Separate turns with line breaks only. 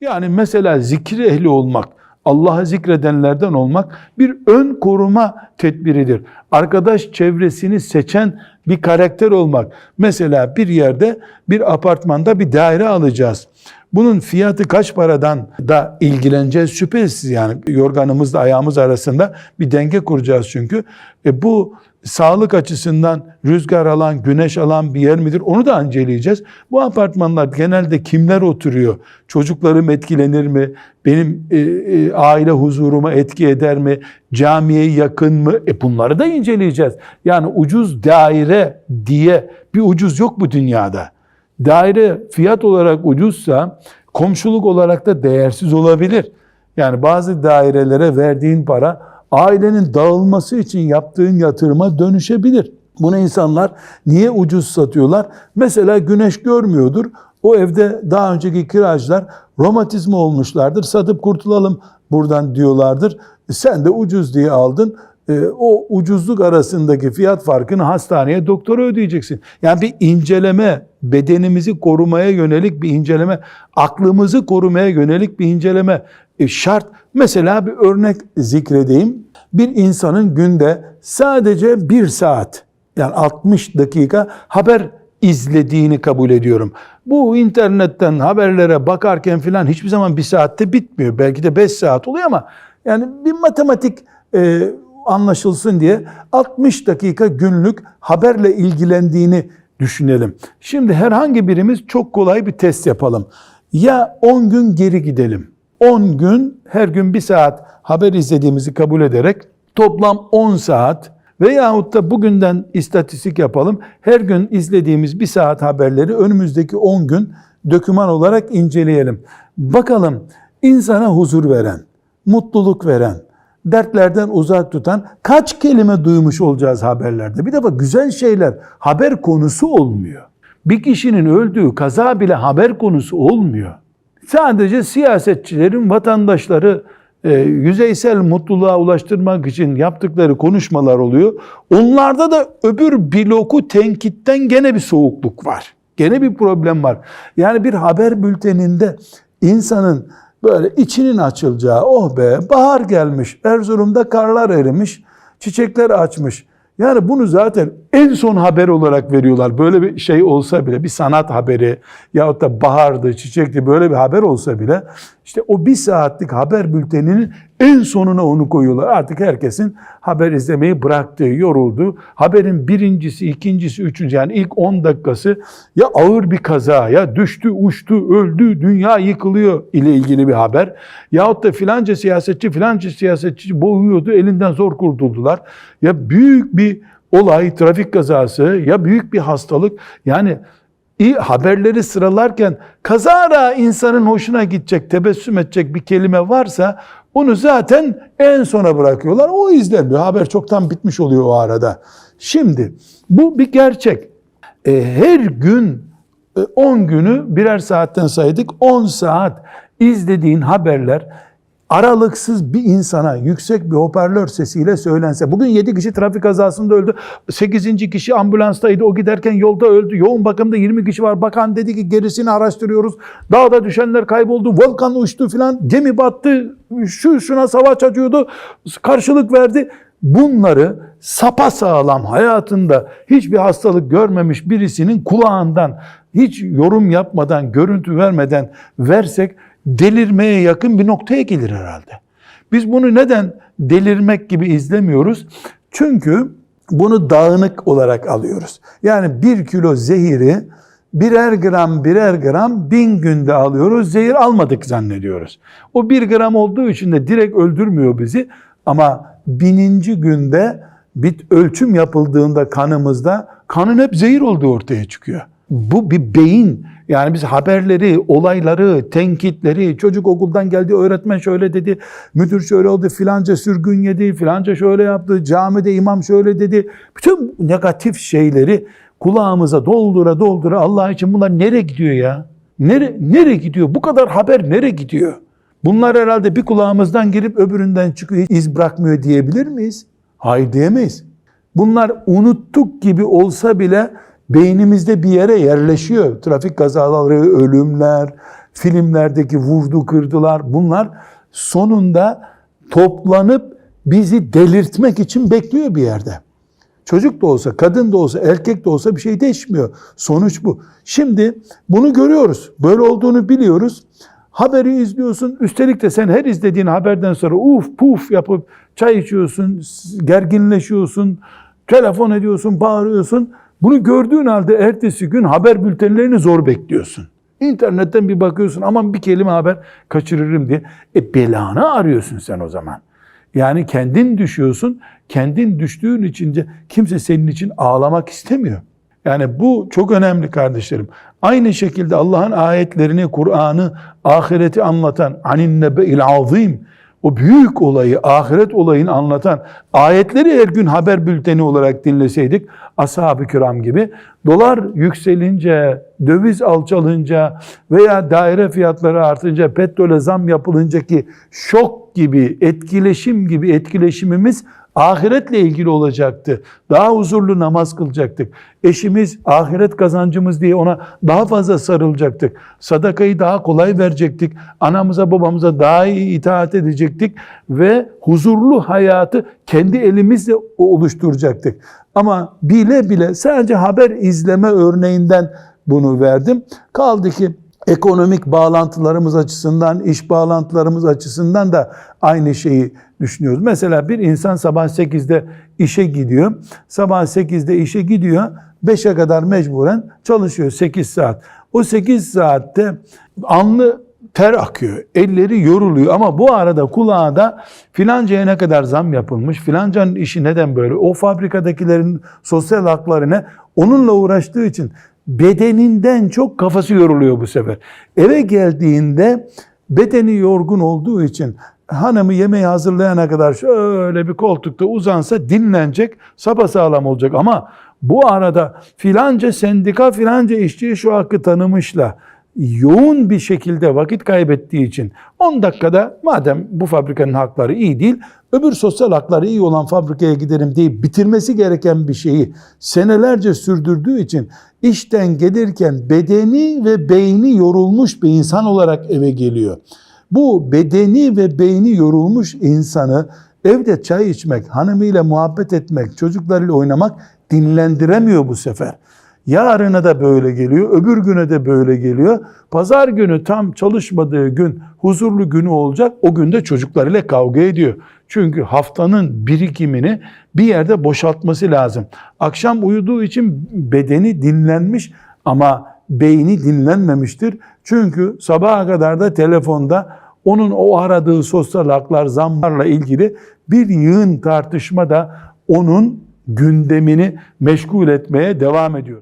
Yani mesela zikir ehli olmak, Allah'ı zikredenlerden olmak bir ön koruma tedbiridir. Arkadaş çevresini seçen bir karakter olmak. Mesela bir yerde bir apartmanda bir daire alacağız. Bunun fiyatı kaç paradan da ilgileneceğiz şüphesiz yani yorganımızla ayağımız arasında bir denge kuracağız çünkü. E bu sağlık açısından rüzgar alan, güneş alan bir yer midir? Onu da inceleyeceğiz. Bu apartmanlar genelde kimler oturuyor? Çocuklarım etkilenir mi? Benim e, e, aile huzuruma etki eder mi? Camiye yakın mı? E bunları da inceleyeceğiz. Yani ucuz daire diye bir ucuz yok bu dünyada. Daire fiyat olarak ucuzsa komşuluk olarak da değersiz olabilir. Yani bazı dairelere verdiğin para ailenin dağılması için yaptığın yatırıma dönüşebilir. Bunu insanlar niye ucuz satıyorlar? Mesela güneş görmüyordur. O evde daha önceki kiracılar romatizma olmuşlardır. Satıp kurtulalım buradan diyorlardır. Sen de ucuz diye aldın. E, o ucuzluk arasındaki fiyat farkını hastaneye doktora ödeyeceksin. Yani bir inceleme, bedenimizi korumaya yönelik bir inceleme, aklımızı korumaya yönelik bir inceleme e, şart. Mesela bir örnek zikredeyim. Bir insanın günde sadece bir saat yani 60 dakika haber izlediğini kabul ediyorum. Bu internetten haberlere bakarken filan hiçbir zaman bir saatte bitmiyor. Belki de 5 saat oluyor ama yani bir matematik e, anlaşılsın diye 60 dakika günlük haberle ilgilendiğini düşünelim. Şimdi herhangi birimiz çok kolay bir test yapalım. Ya 10 gün geri gidelim. 10 gün her gün bir saat haber izlediğimizi kabul ederek toplam 10 saat veyahut da bugünden istatistik yapalım. Her gün izlediğimiz bir saat haberleri önümüzdeki 10 gün döküman olarak inceleyelim. Bakalım insana huzur veren, mutluluk veren, dertlerden uzak tutan kaç kelime duymuş olacağız haberlerde. Bir defa güzel şeyler haber konusu olmuyor. Bir kişinin öldüğü kaza bile haber konusu olmuyor. Sadece siyasetçilerin vatandaşları e, yüzeysel mutluluğa ulaştırmak için yaptıkları konuşmalar oluyor. Onlarda da öbür bloku tenkitten gene bir soğukluk var. Gene bir problem var. Yani bir haber bülteninde insanın böyle içinin açılacağı, oh be bahar gelmiş, Erzurum'da karlar erimiş, çiçekler açmış. Yani bunu zaten en son haber olarak veriyorlar. Böyle bir şey olsa bile bir sanat haberi yahut da bahardı, çiçekti böyle bir haber olsa bile işte o bir saatlik haber bülteninin en sonuna onu koyuyorlar. Artık herkesin haber izlemeyi bıraktığı, yoruldu. Haberin birincisi, ikincisi, üçüncü yani ilk 10 dakikası ya ağır bir kaza ya düştü, uçtu, öldü, dünya yıkılıyor ile ilgili bir haber. Yahut da filanca siyasetçi, filanca siyasetçi boğuyordu, elinden zor kurtuldular. Ya büyük bir olay, trafik kazası ya büyük bir hastalık. Yani iyi haberleri sıralarken kazara insanın hoşuna gidecek, tebessüm edecek bir kelime varsa onu zaten en sona bırakıyorlar. O izlenmiyor. Haber çoktan bitmiş oluyor o arada. Şimdi bu bir gerçek. E, her gün e, 10 günü birer saatten saydık. 10 saat izlediğin haberler aralıksız bir insana yüksek bir hoparlör sesiyle söylense, bugün 7 kişi trafik kazasında öldü, 8. kişi ambulanstaydı, o giderken yolda öldü, yoğun bakımda 20 kişi var, bakan dedi ki gerisini araştırıyoruz, dağda düşenler kayboldu, volkan uçtu filan, gemi battı, şu şuna savaş açıyordu, karşılık verdi. Bunları sapa sağlam hayatında hiçbir hastalık görmemiş birisinin kulağından hiç yorum yapmadan, görüntü vermeden versek delirmeye yakın bir noktaya gelir herhalde. Biz bunu neden delirmek gibi izlemiyoruz? Çünkü bunu dağınık olarak alıyoruz. Yani bir kilo zehiri birer gram birer gram bin günde alıyoruz. Zehir almadık zannediyoruz. O bir gram olduğu için de direkt öldürmüyor bizi. Ama bininci günde bir ölçüm yapıldığında kanımızda kanın hep zehir olduğu ortaya çıkıyor. Bu bir beyin yani biz haberleri, olayları, tenkitleri, çocuk okuldan geldi, öğretmen şöyle dedi, müdür şöyle oldu, filanca sürgün yedi, filanca şöyle yaptı, camide imam şöyle dedi. Bütün negatif şeyleri kulağımıza doldura doldura Allah için bunlar nereye gidiyor ya? Nere, nereye gidiyor? Bu kadar haber nereye gidiyor? Bunlar herhalde bir kulağımızdan girip öbüründen çıkıyor, iz bırakmıyor diyebilir miyiz? Hayır diyemeyiz. Bunlar unuttuk gibi olsa bile beynimizde bir yere yerleşiyor. Trafik kazaları, ölümler, filmlerdeki vurdu kırdılar bunlar sonunda toplanıp bizi delirtmek için bekliyor bir yerde. Çocuk da olsa, kadın da olsa, erkek de olsa bir şey değişmiyor. Sonuç bu. Şimdi bunu görüyoruz. Böyle olduğunu biliyoruz. Haberi izliyorsun. Üstelik de sen her izlediğin haberden sonra uf puf yapıp çay içiyorsun, gerginleşiyorsun, telefon ediyorsun, bağırıyorsun. Bunu gördüğün halde ertesi gün haber bültenlerini zor bekliyorsun. İnternetten bir bakıyorsun aman bir kelime haber kaçırırım diye. E belanı arıyorsun sen o zaman. Yani kendin düşüyorsun. Kendin düştüğün için de kimse senin için ağlamak istemiyor. Yani bu çok önemli kardeşlerim. Aynı şekilde Allah'ın ayetlerini, Kur'an'ı, ahireti anlatan anin nebe'il azim o büyük olayı, ahiret olayını anlatan ayetleri her gün haber bülteni olarak dinleseydik, ashab-ı kiram gibi, dolar yükselince, döviz alçalınca veya daire fiyatları artınca, petrole zam yapılınca ki şok gibi, etkileşim gibi etkileşimimiz ahiretle ilgili olacaktı. Daha huzurlu namaz kılacaktık. Eşimiz ahiret kazancımız diye ona daha fazla sarılacaktık. Sadakayı daha kolay verecektik. Anamıza babamıza daha iyi itaat edecektik ve huzurlu hayatı kendi elimizle oluşturacaktık. Ama bile bile sadece haber izleme örneğinden bunu verdim. Kaldı ki ekonomik bağlantılarımız açısından, iş bağlantılarımız açısından da aynı şeyi düşünüyoruz. Mesela bir insan sabah 8'de işe gidiyor. Sabah 8'de işe gidiyor. 5'e kadar mecburen çalışıyor 8 saat. O 8 saatte anlı ter akıyor. Elleri yoruluyor ama bu arada kulağa da filancaya ne kadar zam yapılmış, filancanın işi neden böyle, o fabrikadakilerin sosyal hakları ne, onunla uğraştığı için bedeninden çok kafası yoruluyor bu sefer. Eve geldiğinde bedeni yorgun olduğu için hanımı yemeği hazırlayana kadar şöyle bir koltukta uzansa dinlenecek, sapasağlam olacak ama bu arada filanca sendika filanca işçiye şu hakkı tanımışla yoğun bir şekilde vakit kaybettiği için 10 dakikada madem bu fabrikanın hakları iyi değil, öbür sosyal hakları iyi olan fabrikaya giderim deyip bitirmesi gereken bir şeyi senelerce sürdürdüğü için işten gelirken bedeni ve beyni yorulmuş bir insan olarak eve geliyor. Bu bedeni ve beyni yorulmuş insanı evde çay içmek, hanımıyla muhabbet etmek, çocuklarıyla oynamak dinlendiremiyor bu sefer. Yarına da böyle geliyor, öbür güne de böyle geliyor. Pazar günü tam çalışmadığı gün, huzurlu günü olacak. O günde çocuklarıyla kavga ediyor. Çünkü haftanın birikimini bir yerde boşaltması lazım. Akşam uyuduğu için bedeni dinlenmiş ama beyni dinlenmemiştir. Çünkü sabaha kadar da telefonda onun o aradığı sosyal haklar, zamlarla ilgili bir yığın tartışma da onun gündemini meşgul etmeye devam ediyor.